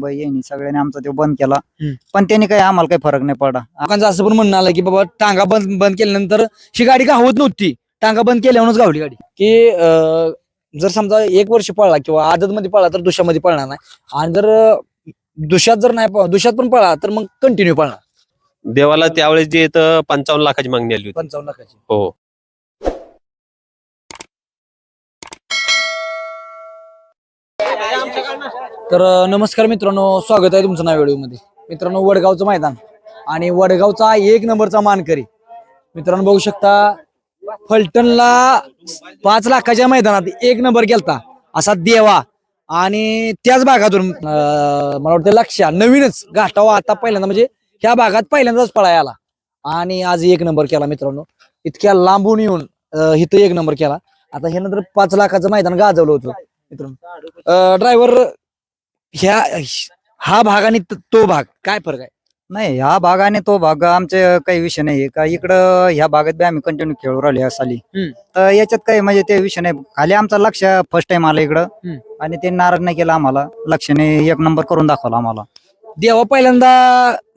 मुंबई यांनी सगळ्यांनी आमचा तो बंद केला. हम्म. पण त्यांनी काही आम्हाला काही फरक नाही पडला. लोकांचं असं पण म्हणणं आलं की बाबा टांगा बंद बंद केल्यानंतर ही गाडी गावत नव्हती? टांगा बंद केल्यावरच गावली गाडी. की अं, जर समजा एक वर्ष पळला किंवा आदत मध्ये पळला तर दुशामध्ये पळणार नाही. आणि जर अं, दुशात जर नाही प- दुशात पण पळला तर मग कंटिन्यू पळणार. देवाला त्यावेळेस जे इथं पंचावन्न लाखाची मागणी आली होती. पंचावन्न लाखाची. हो. तर नमस्कार मित्रांनो स्वागत आहे तुमचं नाव व्हिडिओमध्ये. मित्रांनो वडगावचं मैदान आणि वडगावचा एक नंबरचा मानकरी. मित्रांनो बघू शकता फलटणला पाच लाखाच्या मैदानात एक नंबर गेलता असा देवा. आणि त्याच भागातून मला वाटतं लक्ष्या नवीनच घाटावा आता पहिल्यांदा म्हणजे ह्या भागात पहिल्यांदाच पळाय आला. आणि आज एक नंबर केला मित्रांनो. इतक्या लांबून येऊन इथं एक नंबर केला. आता हे नंतर पाच लाखाचं मैदान गाजवलं होतं मित्रांनो. ड्रायव्हर ह्या हा भाग आणि त- तो भाग काय फरक आहे? नाही ह्या भाग आणि तो भाग आमचे काही विषय नाही. का इकडं ह्या भागात बी आम्ही कंटिन्यू खेळू राहिलो या साली. हम्म. तर याच्यात काही म्हणजे ते विषय नाही. खाली आमचा लक्ष फर्स्ट टाइम आला इकडं. हम्म. आणि ते नाराज नाही केला आम्हाला. लक्षने एक नंबर करून दाखवला आम्हाला. देवा पहिल्यांदा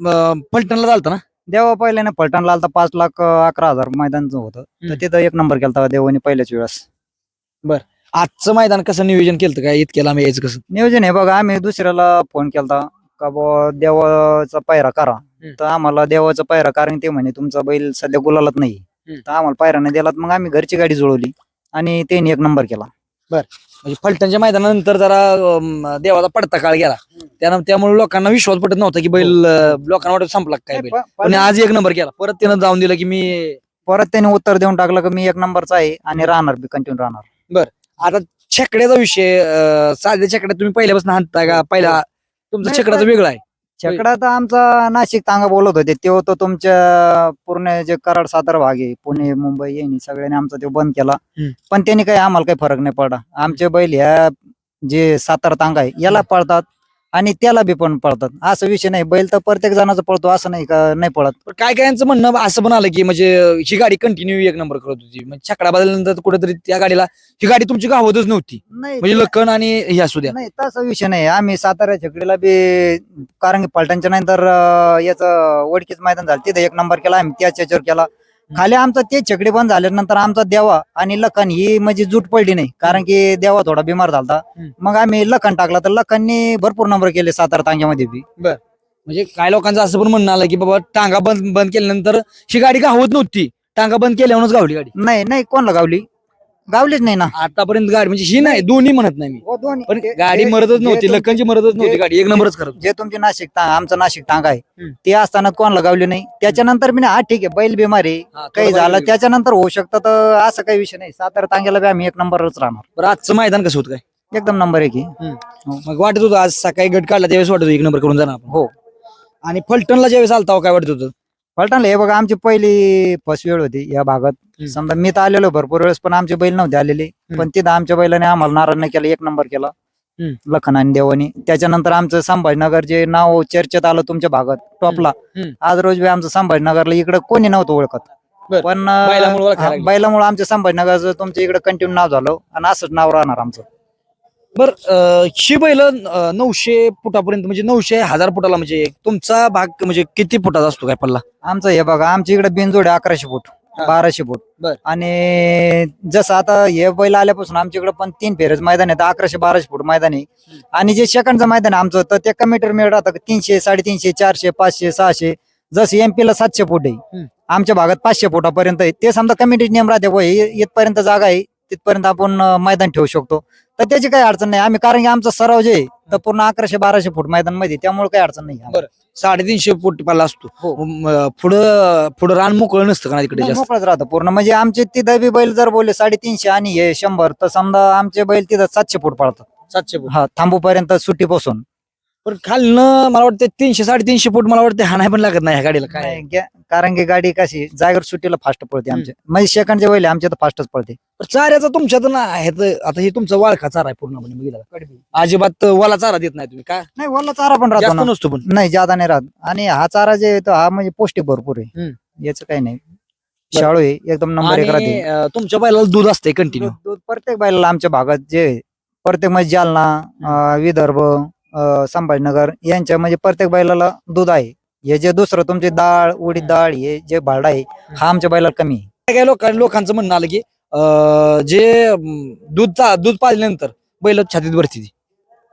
अं, फलटणला चालतं ना? देवा पहिल्याने पलटणला आलता पाच लाख अं, अकरा हजार मैदानचं होतं. तर हम्म. तिथं एक नंबर केलता देवानी पहिल्याच वेळेस. आजचं मैदान कसं नियोजन केलं काय इतक्याला आम्ही यायचं कसं? नियोजन आहे बघा आम्ही दुसऱ्याला फोन केलता का बुवा देवाचा पायरा करा. हम्म. तर आम्हाला देवाचा पायरा कारण ते म्हणे तुमचा बैल सध्या गुलालात नाही. हम्म. तर आम्हाला पायरा नाही दिला तर मग आम्ही घरची गाडी जुळवली आणि त्यांनी एक नंबर केला. म्हणजे फलटणच्या मैदानानंतर जरा अं, देवाचा पडता काळ गेला. त्यानं त्यामुळे लोकांना विश्वास पटत नव्हता की बैल अं, लोकांना वाटत संपला का काय बैल. पण आज एक नंबर केला. परत त्यानं जाऊन दिलं की मी परत त्यांनी उत्तर देऊन टाकलं की मी एक नंबरचा आहे आणि राहणार बी कंटिन्यू राहणार. आता छकड्याचा विषय अं, साध्या छकड्यात तुम्ही पहिल्यापासून हाणता का? पहिला तुमचा नाही, छकडाचा वेगळा आहे. छकडा तर आमचा नाशिक तांगा बोलत होते. तो तो तुमच्या पूर्ण जे कराड सातारा भाग आहे पुणे मुंबई यांनी सगळ्यांनी आमचा तो बंद केला. हम्म. पण त्यांनी काही आम्हाला काही फरक नाही पडला. आमचे बैल ह्या जे सातारा तांगा आहे याला पळतात. आणि त्याला बी पण पळतात. असं विषय नाही. बैल तर प्रत्येक जणाचा पळतो असं नाही का नाही पळत. पण काय काय यांचं म्हणणं असं पण आलं की म्हणजे ही गाडी कंटिन्यू एक नंबर करत होती. म्हणजे छकडा बदलल्यानंतर कुठेतरी त्या गाडीला ही गाडी तुमची गावतच नव्हती. नाही म्हणजे लखन आणि हे असू द्या. नाही तसा विषय नाही. आम्ही सातारा छकडीला बी कारण की पलटणच्या नंतर अं, याचं वडकीच मैदान झालं. तिथे एक नंबर केला आम्ही त्याच याच्यावर केला. खाली आमचा ते छकडी बंद झाल्यानंतर आमचा देवा आणि लखन ही म्हणजे जूट पडली नाही. कारण की देवा थोडा बिमार झाला. मग आम्ही लखन टाकला तर लखननी भरपूर नंबर केले सातारा तांग्यामध्ये बी. म्हणजे काय लोकांचं असं पण म्हणणं आलं की बाबा टांगा बंद बंद केल्यानंतर ही गाडी गावत नव्हती? टांगा बंद केल्यावरच गावली गाडी. नाही नाही कोणला गावली? गावलीच नाही ना. आतापर्यंत गाडी म्हणजे ही नाही दोन्ही म्हणत नाही मी. पण ते- गाडी ते- मरतच जे नव्हती तुम- लखनची मरतच नव्हती गाडी एक नंबरच करत जे तुमची नाशिक ता- आमचं नाशिक टांगा आहे. हम्म. ते असताना कोणाला गावली नाही. त्याच्यानंतर मी हा ठीक आहे बैल बिमार काही झालं त्याच्यानंतर होऊ शकतं तर असं काही विषय नाही. सातारा तांग्याला बी आम्ही एक नंबरच राहणार. बरं आजचं मैदान कसं होतं काय? एकदम नंबर आहे. की मग वाटत होतं आज सकाळी गट काढला त्यावेळेस वाटत होतं एक नंबर करून जाणार आपण. हो. आणि फलटणला ज्यावेळेस आलता काय वाटत होतं? फलटणला हे बघा आमची पहिली फर्स्ट वेळ होती या भागात. समजा मी तर आलेलो भरपूर वेळेस पण आमचे बैल नव्हते आलेले पण तिथं आमच्या बैलाने आम्हाला नाही केला एक नंबर केला. लखन आणि देवानी त्याच्यानंतर आमचं संभाजीनगर जे नाव चर्चेत आलं तुमच्या भागात टॉपला. आज रोज बी आमचं संभाजीनगरला इकडे कोणी नव्हतं ओळखत. पण. बैलामुळे आमच्या संभाजीनगरचं तुमच्या इकडे कंटिन्यू नाव झालं आणि असंच नाव राहणार आमचं बर ही बैल नऊशे फुटापर्यंत म्हणजे नऊशे हजार फुटाला म्हणजे तुमचा भाग म्हणजे किती फुटाचा असतो काय पल्ला? आमचं हे बघा आमच्या इकडे बिनजोड आहे अकराशे फूट. बाराशे फूट. बर. आणि जसं आता हे बैल आल्यापासून आमच्या इकडे पण तीन फेरच मैदान आहे तर अकराशे बाराशे फूट मैदान आहे. आणि जे सेकंडचं मैदान आहे आमचं तर ते मीटर मिळत राहतं तीनशे साडेतीनशे चारशे पाचशे सहाशे. जसं एमपी ला सातशे फूट आहे हम्म. आमच्या भागात पाचशे फुटापर्यंत आहे. ते समजा कमिटी नियम राहते बुवा, हे इथपर्यंत जागा आहे तिथपर्यंत आपण अं, मैदान ठेवू शकतो. तर त्याची काही अडचण नाही. आम्ही कारण की आमचा सराव जे आहे, तर पूर्ण अकराशे बाराशे फूट मैदानमध्ये त्यामुळे काही अडचण नाही आम्हाला. साडेतीनशे फूट पल्ला असतो. हो. म- पुढं पुढं रान मोकळं नसतं का तिकडे नाही, जास्त? मोकळंच राहतं पूर्ण. म्हणजे आमचे तिथं बी बैल जर बोलले साडेतीनशे आणि हे शंभर तर समजा आमचे बैल तिथं सातशे फूट पडतात. सातशे फूट. हा थांबूपर्यंत सुट्टी पासून पण खालनं मला वाटतं तीनशे साडेतीनशे फूट मला वाटतं हा नाही पण लागत नाही ह्या गाडीला काय. नाही, कारण की गाडी कशी जागेवर सुट्टीला फास्ट पळते आमचे. म्हणजे सेकंडचे बैल आमचे तर फास्टच पळते. पण चाऱ्याचा तुमच्यात ना आहे तर आता हे तुमचा वाळखा चारा आहे पूर्णपणे बघितला अजिबात वाला चारा देत नाही तुम्ही काय नाही वल्ला चारा पण राहतो जास्त ना. नसतो पण. नाही जादा नाही राहत. आणि हा चारा जे आहे तो हा म्हणजे पौष्टिक भरपूर आहे. याचं काही नाही. शाळू आहे एकदम नंबर एक आणि, राहते. अं, तुमच्या बैलाला दूध असते कंटिन्यू दूध दूध प्रत्येक बैलाला आमच्या भागात जे आहे, प्रत्येक म्हणजे जालना अं, विदर्भ संभाजीनगर यांच्या म्हणजे प्रत्येक बैलाला दूध आहे. हे जे दुसरं तुमचे डाळ उडीद डाळ हे जे भाडा आहे हा आमच्या बैलाला कमी आहे. काय काय लोकां लोकांचं म्हणणं आलं की अं, जे अं, दूध चा- दूध पाजल्यानंतर बैल छातीत भरती ती.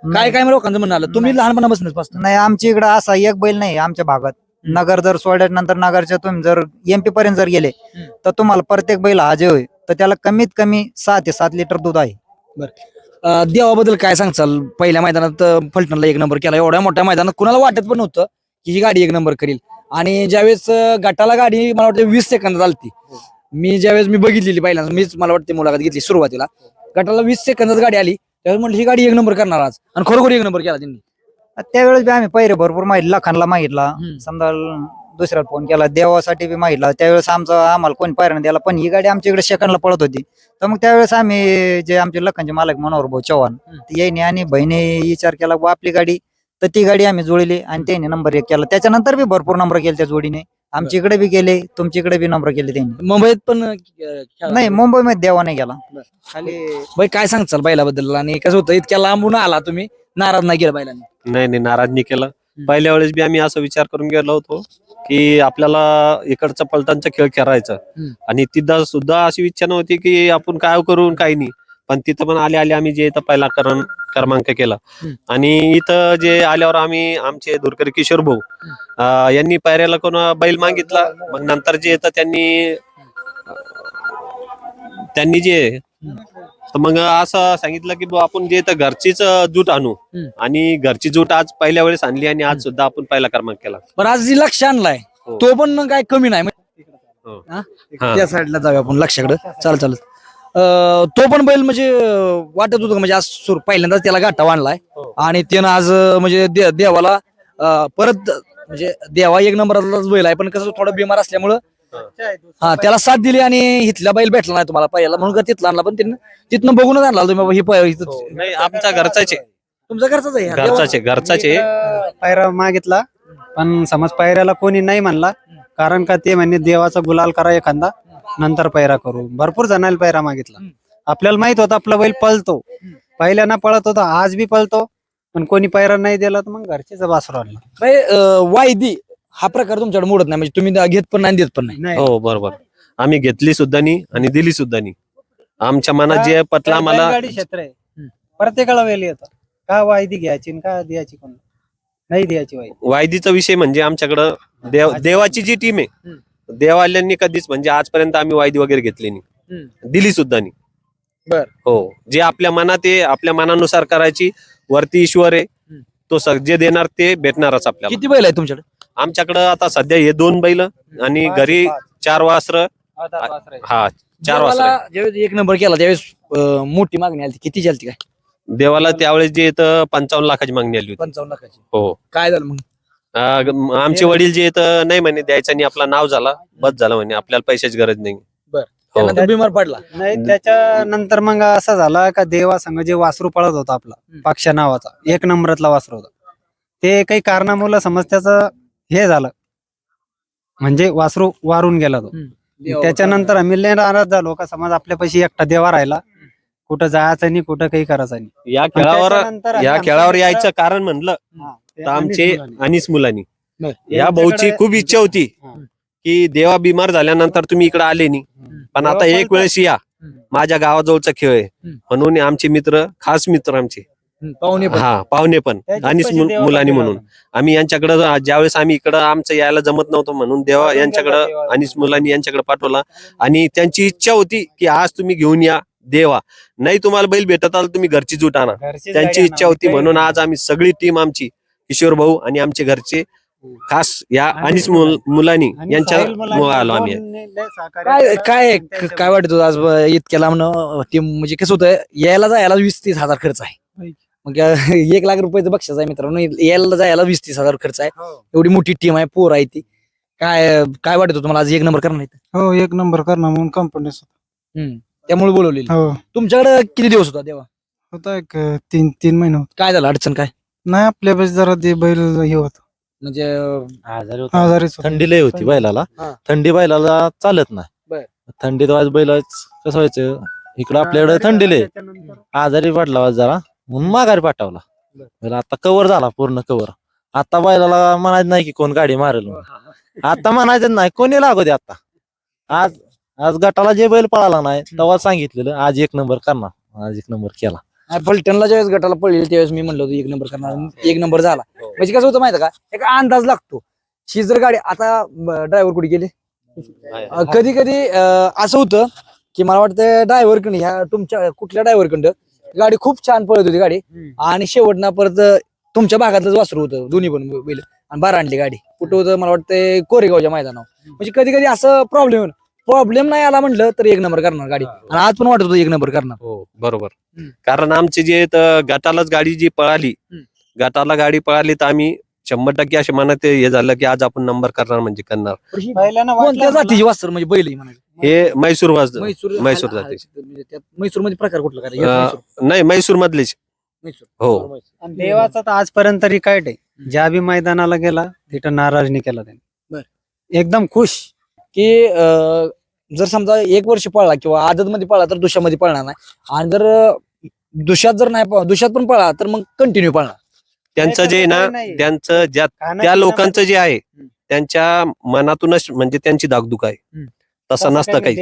काय काय लोकांचं म्हणणं आलं? तुम्ही लहानपणापासूनच पाचता नाही आमच्या इकडं असा एक बैल नाही आमच्या भागात. नगर जर सोडल्यानंतर नगरच्या तुम्ही जर एमपी पर्यंत जर गेले हम्म. तर तुम्हाला प्रत्येक बैल हा जे होय. तर त्याला कमीत कमी सहा ते सात लिटर दूध आहे. अं, देवाबद्दल काय सांगचाल? पहिल्या मैदानात अं, फलटणला एक नंबर केला. एवढ्या मोठ्या मैदानात कुणाला वाटत पण नव्हतं की ही गाडी एक नंबर करील. आणि ज्यावेळेस अं, गटाला गाडी मला वाटतं वीस सेकंदात आलती. मी ज्यावेळेस मी बघितलेली पहिल्यांदा मीच मला वाटते मुलाखत घेतली सुरुवातीला. गटाला वीस सेकंदात गाडी आली. त्यावेळेस म्हटलं ही गाडी एक नंबर करणार आज. आणि खरोखर एक नंबर केला त्यांनी. त्यावेळेस बी आम्ही पहिले भरपूर माहिती लखानला मागितला. हम्म. समजा दुसऱ्याला फोन केला. देवासाठी बी मागितला. त्यावेळेस आमचा आम्हाला कोणी पायरण द्यायला पण ही गाडी आमच्या इकडे सेकंडला पळत होती. तर मग त्यावेळेस आम्ही जे आमचे लखनचे मालक मनोहर भाऊ चव्हाण हम्म. याने आणि बहिणी विचार केला बुवा आपली गाडी. तर ती गाडी आम्ही जुळली आणि त्याने नंबर एक केला. त्याच्यानंतर बी भरपूर नंबर केले त्या जोडीने. आमच्या इकडे बी गेले तुमच्या इकडे बी नंबर केले त्यांनी. मुंबईत पण. नाही मुंबईमध्ये देवा नाही गेला. खाली बाई काय सांगचाल बैलाबद्दल? आणि कसं होतं इतक्या लांबून आला तुम्ही नाराज नाही गेला बैलांनी? नाही नाही नाराज नाही केलं. पहिल्या वेळेस बी आम्ही असा विचार करून गेलो होतो की आपल्याला इकडचा पलटांचा खेळ खेळायचा. आणि तिथं सुद्धा अशी इच्छा नव्हती की आपण काय करून काही नाही. पण तिथं पण आले आले आम्ही जे इथं पहिला करण क्रमांक केला. आणि इथं जे आल्यावर आम्ही आमचे दुरकर किशोर भाऊ यांनी पायऱ्याला कोण बैल मागितला. मग नंतर जे येतं त्यांनी त्यांनी जे तर मग असं सांगितलं की बुवा आपण जे इथं घरचीच जूट आणू हम्म. आणि घरची जूट आज पहिल्या वेळेस आणली आणि आज सुद्धा आपण पहिला क्रमांक केला पण आज जी लक्ष आणलाय हो. तो पण काय कमी नाही हो. हा? हा. त्या साईडला जाऊया आपण लक्षाकडे चाल चालत अं, तो पण बैल म्हणजे अं, वाटत होतं का म्हणजे आज सुर पहिल्यांदाच त्याला गाठा आणलाय हो. आणि त्यानं आज अं, म्हणजे दे- देवाला अं, परत म्हणजे देवा एक नंबरलाच बैल आहे पण कसं थोडं बिमार असल्यामुळं हा. त्याला साथ दिली आणि इथला बैल भेटला नाही तुम्हाला पहिला. म्हणून का तिथला आणला पण तिथनं तिथनं बघूनच आणला तुम्ही बाबा ही प- इथं- हो. नाही आमचा घरचाच. आहे तुमचा घरचाच आहे? हा. घरचाच. आहे घरचाच आहे पायरा मागितला पण समज पायऱ्याला कोणी नाही म्हणला कारण का ते म्हणे देवाचा गुलाल करा एखादा नंतर पायरा करू. भरपूर जणांना पायरा मागितला. आपल्याला माहीत होतं आपला बैल पळतो. पहिल्याना पळत होता आज बी पळतो पण कोणी पायरा नाही दिला तर मग घरचेच वासरू आणला. बाई, अं, वायदी. हा प्रकार तुमच्याकडे मोडत नाही. म्हणजे तुम्ही घेत पण नाही देत पण नाही. हो बरोबर. आम्ही घेतली सुद्धा नाही आणि दिली सुद्धा नाही. आमच्या मनात जे पटला आम्हाला गाडी क्षेत्र आहे. प्रत्येकाला वेळ येतं. का वायदी घ्यायची आणि का द्यायची कोण? नाही द्यायची वायदी. वायदीचा विषय म्हणजे आमच्याकडं देव देवाची जी टीम आहे देवाल्यांनी कधीच म्हणजे आजपर्यंत आम्ही वायदी वगैरे घेतली नाही. दिली सुद्धा नाही. बर. हो. जे आपल्या मनात आहे आपल्या मनानुसार करायची वरती ईश्वर आहे तो स- जे देणार ते भेटणारच आपल्याला. किती बैल आहे तुमच्याकडे? आमच्याकडं आता सध्या हे दोन बैल आणि घरी चार वासर. हा चार वासर देवाला ज्यावेळेस एक नंबर केला त्यावेळेस अं, मोठी मागणी आली किती झाली काय? देवाला त्यावेळेस जे येतं पंचावन्न लाखाची मागणी आली होती. पंचावन्न लाखाची. हो. काय झालं मग? अं, ग- आमचे वडील जे येतं नाही म्हणे द्यायचं आणि आपला नाव झाला बस झालं म्हणे आपल्याला पैशाची गरज नाही. बर. हो. त्यानंतर बिमार पडला. नाही त्याच्यानंतर मग असं झालं का देवा संघ जे वासरू पळत होता आपला हम्म. पक्ष नावाचा एक नंबरातला वासरू होता. ते काही कारणामुळे समज त्याचं हे झालं. म्हणजे वासरू वारून गेला तो. त्याच्यानंतर आम्ही लय नाराज झालो का समज आपल्या पैसे एकटा देवा राहिला. कुठं जायचं नाही कुठं काही करायचं नाही. या खेळावर त्याच्यानंतर या खेळावर यायचं कारण म्हणलं हा, ते तर आमचे अनिस मुलानी. अनिस मुलांनी. बर. या भाऊची खूप इच्छा होती हा. की देवा बिमार झाल्यानंतर तुम्ही इकडे आले नाही. पण आता एक वेळेस या. माझ्या गावाजवळचा खेळ आहे. हम्म. म्हणून आमचे मित्र खास मित्र आमचे. पाहुणे पण हा पाहुणे पण पैसे देवाला मुलांनी म्हणून. आम्ही यांच्याकडं ज्यावेळेस आम्ही इकडं आमचं यायला जमत नव्हतं म्हणून देवा पाठवून यांच्याकडं देवा. अनिस मुलांनी यांच्याकडे पाठवला आणि त्यांची इच्छा होती की आज तुम्ही घेऊन या देवा नाही तुम्हाला बैल भेटत आला तुम्ही घरची जूट आणा घरचीच त्यांची गाडी इच्छा होती आणा. म्हणून आज आम्ही सगळी टीम आमची किशोर भाऊ आणि आमचे घरचे खास या आणि अनिस मुल- मुलांनी आणि यांच्या साहिल मुलांनी मुळे आलो आम्ही दोन लय सहकार्य काय केलं. काय त्यांच्या- काय वाटत होतं आज ब- इतक्या लांब ते म्हणजे कसं होतं यायला जायला वीस तीस हजार खर्च आहे. मग एक लाख रुपयाचं बक्षीस आहे मित्रांनो. यायला जायला वीस तीस हजार खर्च आहे. हो. एवढी मोठी टीम आहे पोर आहे ती. काय काय वाटत तुम्हाला? आज एक नंबर करणार आहे हो एक नंबर करणार म्हणून कंपनी त्यामुळे बोलवलेली. हो. तुमच्याकडे किती दिवस होता तेव्हा होता एक अं, तीन तीन महिने होत. काय झालं? अडचण काय? नाही आपल्या पाशी जरा ते बैल हे होत. म्हणजे अं, आजारी होता. आजारीच होता. थंडी लय होती बैलाला. हा. थंडी बैलाला चालत बर. नाही थंडीत वाज बैल कसं व्हायचं? इकडं आपल्याकडे थंडी लय आजारी पडला वाज जरा. म्हणून माघारी पाठवला. आता कव्हर झाला पूर्ण कव्हर आता बैलाला म्हणायचं नाही की कोण गाडी मारेल म्हणून. आता म्हणायचं नाही कोणी लागू दे आता. आज आज गटाला जे बैल पळाला नाही तेव्हा सांगितलेलं आज एक नंबर करणार. आज एक नंबर केला. आणि पलटणला ज्यावेळेस गटाला पडले त्यावेळेस मी म्हणलं होतं एक नंबर करणार. एक नंबर झाला. म्हणजे कसं होतं माहिती का? एक अंदाज लागतो. ही जर गाडी आता ड्रायव्हर कुठे गेले? कधी कधी असं होतं की मला वाटतं ड्रायव्हरकडे ह्या तुमच्या कुठल्या ड्रायव्हर कडं गाडी खूप छान पळत होती गाडी. आणि शेवटना परत तुमच्या भागातलंच वासरू होतं दोन्ही पण बैल. आणि बारा आणली गाडी. कुठं होतं मला वाटतं कोरेगावच्या मैदानावर. म्हणजे कधी कधी असं प्रॉब्लेम प्रॉब्लेम नाही आला म्हटलं तर एक नंबर करणार गाडी. आणि आज पण वाटत होतं एक नंबर करणार. हो बरोबर. कारण आमची जे गटालाच गाडी जी पळाली. गटाला गाडी पळाली तर आम्ही शंभर टक्के असे मनात हे झालं की आज आपण नंबर करणार म्हणजे करणार. वाटलं जातीची वासर म्हणजे बैल म्हणायचं? हे म्हैसूर वाज हा- जातीचे. हा- म्हणजे त्यात म्हैसूरमध्ये प्रकार कुठला काय अं, नाही म्हैसूर मधलेच. हो. आणि देवाचा तर आजपर्यंत रिकायट आहे. ज्या बी मैदानाला गेला तिथं नाराज नाही केला. त्याने. एकदम खुश. की अं, जर समजा एक वर्ष पळला किंवा आदत मध्ये पळला तर दुशामध्ये पळणार नाही. आणि जर अं, दुशात जर नाही पळ- दुशात पण पळला तर मग कंटिन्यू पळणार. त्यांचं जे ना नाही. त्यांचं ज्या त्या लोकांचं जे आहे त्यांच्या मनातूनच म्हणजे त्यांची दागदुख आहे. हम्म. तसं नसतं काही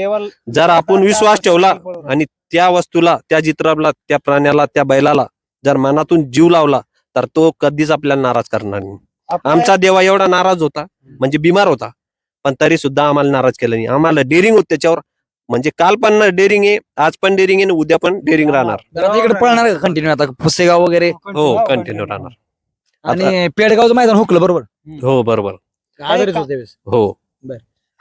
जर आपण विश्वास ठेवला आणि त्या वस्तूला त्या चित्राला त्या प्राण्याला त्या बैलाला जर मनातून जीव लावला तर तो कधीच आपल्याला नाराज करणार नाही. आमचा देवा एवढा नाराज होता म्हणजे बिमार होता पण तरी सुद्धा आम्हाला नाराज केलं नाही. आम्हाला डेअरिंग होत त्याच्यावर. म्हणजे काल पण डेअरिंग आहे आज पण डेअरिंग आहे उद्या पण डेअरिंग राहणार. इकडे पळणार का कंटिन्यू आता पुसेगाव वगैरे. हो कंटिन्यू राहणार. आणि पेडगावचं मैदान हुकलं बरोबर? हो बरोबर. हो.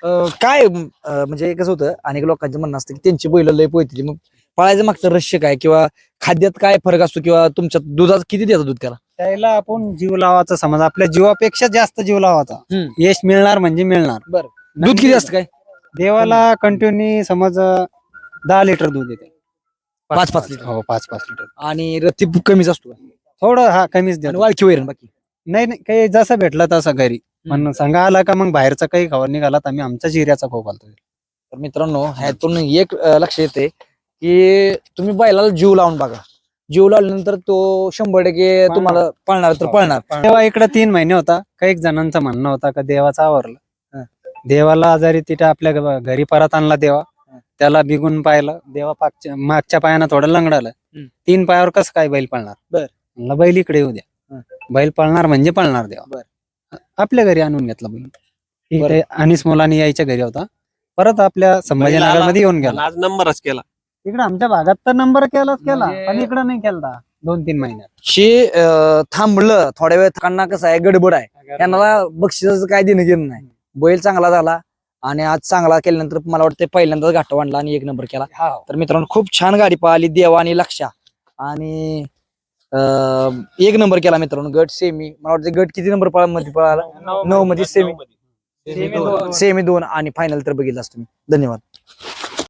अं, काय अं, म्हणजे कसं होतं अनेक लोकांचं म्हणणं असतं की त्यांची बैल लय पोहतील मग पळायचं मागचं रहस्य काय? किंवा खाद्यात काय फरक असतो? किंवा तुमच्या दुधात किती देतात दूध त्याला? त्याला आपण जीव लावायचा समज. आपल्या जीवापेक्षा जास्त जीव लावायचा. हम्म. यश मिळणार म्हणजे मिळणार. बरं. दूध किती असतं काय? देवाला कंटिन्यू समज अं, दहा लिटर दूध येते. पाच पाच लिटर. हो पाच पाच लिटर. आणि रत्ती कमीच असतो? थोडं हा कमीच देतो. वाळकी वैरण बाकी? नाही नाही काही जसं भेटलं तसं घरी. पण सांगा आला का मग बाहेरचा काही खावा निघाला तर आम्ही आमच्या जिऱ्याचा खाऊ घालतो तर मित्रांनो ह्यातून एक अं, लक्ष येते की तुम्ही बैलाला जीव लावून बघा. जीव लावल्यानंतर तो शंभर टक्के तुम्हाला पळणार तर पळणार. तेव्हा इकडे तीन महिने होता काही जणांचं म्हणणं होता का देवाचं आवरलं. देवाला आजारी तिथे आपल्या घरी परत आणला देवा. त्याला बिगून पाहिलं देवा पागच्या मागच्या पायानं थोडं लंगडालं. हम्म. तीन पायावर कसं काय बैल पळणार? बर. म्हणलं बैल इकडे येऊ द्या. बैल पळणार म्हणजे पळणार देवा. आपल्या घरी आणून घेतला बैल अनिस मुलांनी यायच्या घरी होता. परत आपल्या संभाजीनगरमध्ये येऊन गेला. आज नंबरच केला. इकडे आमच्या भागात तर नंबर केलाच केला म्हणजे- पण इकडे नाही केला दोन तीन महिन्यात. शे अं, थांबलं. थोड्या वेळ थांबणं कसं आहे? गडबड आहे. त्यांना बक्षिसाचं काय देणं घेणं नाही. बैल चांगला झाला आणि आज चांगला केल्यानंतर मला वाटतं पहिल्यांदाच घाट वाढला आणि एक नंबर केला. तर मित्रांनो खूप छान गाडी पळाली देवा आणि लक्षा. आणि एक नंबर केला मित्रांनो गट सेमी मला वाटतं गट किती नंबर पळा मध्ये पळाला? नऊ मध्ये सेमी सेमी दोन. आणि फायनल तर बघितलाच तुम्ही. धन्यवाद.